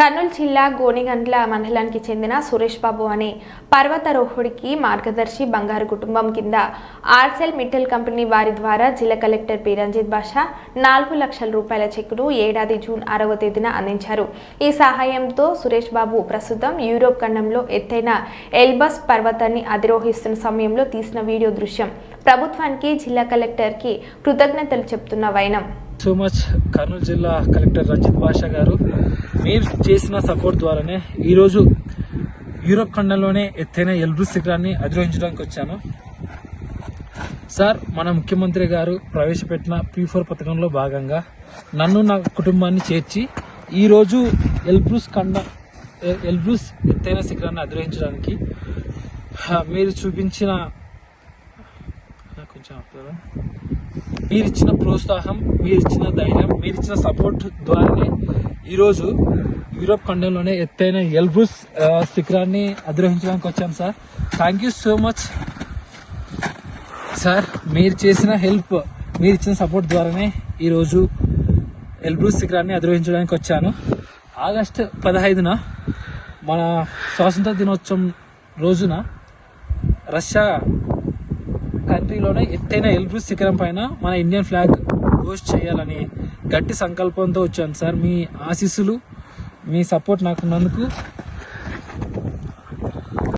కర్నూలు జిల్లా గోనిగండ్ల మండలానికి చెందిన సురేష్ బాబు అనే పర్వతారోహుడికి మార్గదర్శి బంగారు కుటుంబం కింద ఆర్సెల్ మిట్టల్ కంపెనీ వారి ద్వారా జిల్లా కలెక్టర్ పి. రంజిత్ బాషా నాలుగు లక్షల రూపాయల చెక్కును ఏడాది జూన్ ఆరవ తేదీన అందించారు. ఈ సహాయంతో సురేష్ బాబు ప్రస్తుతం యూరోప్ ఖండంలో ఎత్తైన ఎల్బస్ పర్వతాన్ని అధిరోహిస్తున్న సమయంలో తీసిన వీడియో దృశ్యం. ప్రభుత్వానికి జిల్లా కలెక్టర్కి కృతజ్ఞతలు చెప్తున్న వైనం. సో మచ్ కర్నూలు జిల్లా కలెక్టర్ రంజిత్ బాషా గారు. మీరు చేసిన సపోర్ట్ ద్వారానే ఈరోజు యూరోప్ ఖండంలోనే ఎత్తైన ఎల్బ్రూస్ శిఖరాన్ని అధిరోహించడానికి వచ్చాను. సార్ మన ముఖ్యమంత్రి గారు ప్రవేశపెట్టిన పీ ఫోర్ పథకంలో భాగంగా నన్ను నా కుటుంబాన్ని చేర్చి ఈరోజు ఎల్బ్రూస్ ఖండ ఎల్బ్రూస్ ఎత్తైన శిఖరాన్ని అధిరోహించడానికి మీరు చూపించిన కొంచెం మీరిచ్చిన మీరు ఇచ్చిన ప్రోత్సాహం మీరు ఇచ్చిన ధైర్యం మీరు ఇచ్చిన సపోర్ట్ ద్వారానే ఈరోజు యూరోప్ ఖండంలోనే ఎత్తైన ఎల్బ్రూస్ శిఖరాన్ని అధిరోహించడానికి వచ్చాం sir. Thank you so much sir మీరు చేసిన హెల్ప్ మీరు ఇచ్చిన సపోర్ట్ ద్వారానే ఈరోజు ఎల్బ్రూస్ శిఖరాన్ని అధిరోహించడానికి వచ్చాను. ఆగస్టు పదహైదున మన స్వాతంత్ర దినోత్సవం రోజున రష్యా కంట్రీలోనే ఎత్తైన ఎల్బ్రూస్ శిఖరం పైన మన ఇండియన్ ఫ్లాగ్ హోస్ట్ చేయాలని గట్టి సంకల్పంతో వచ్చాను సార్. మీ ఆశీస్సులు మీ సపోర్ట్ నాకు ఉన్నందుకు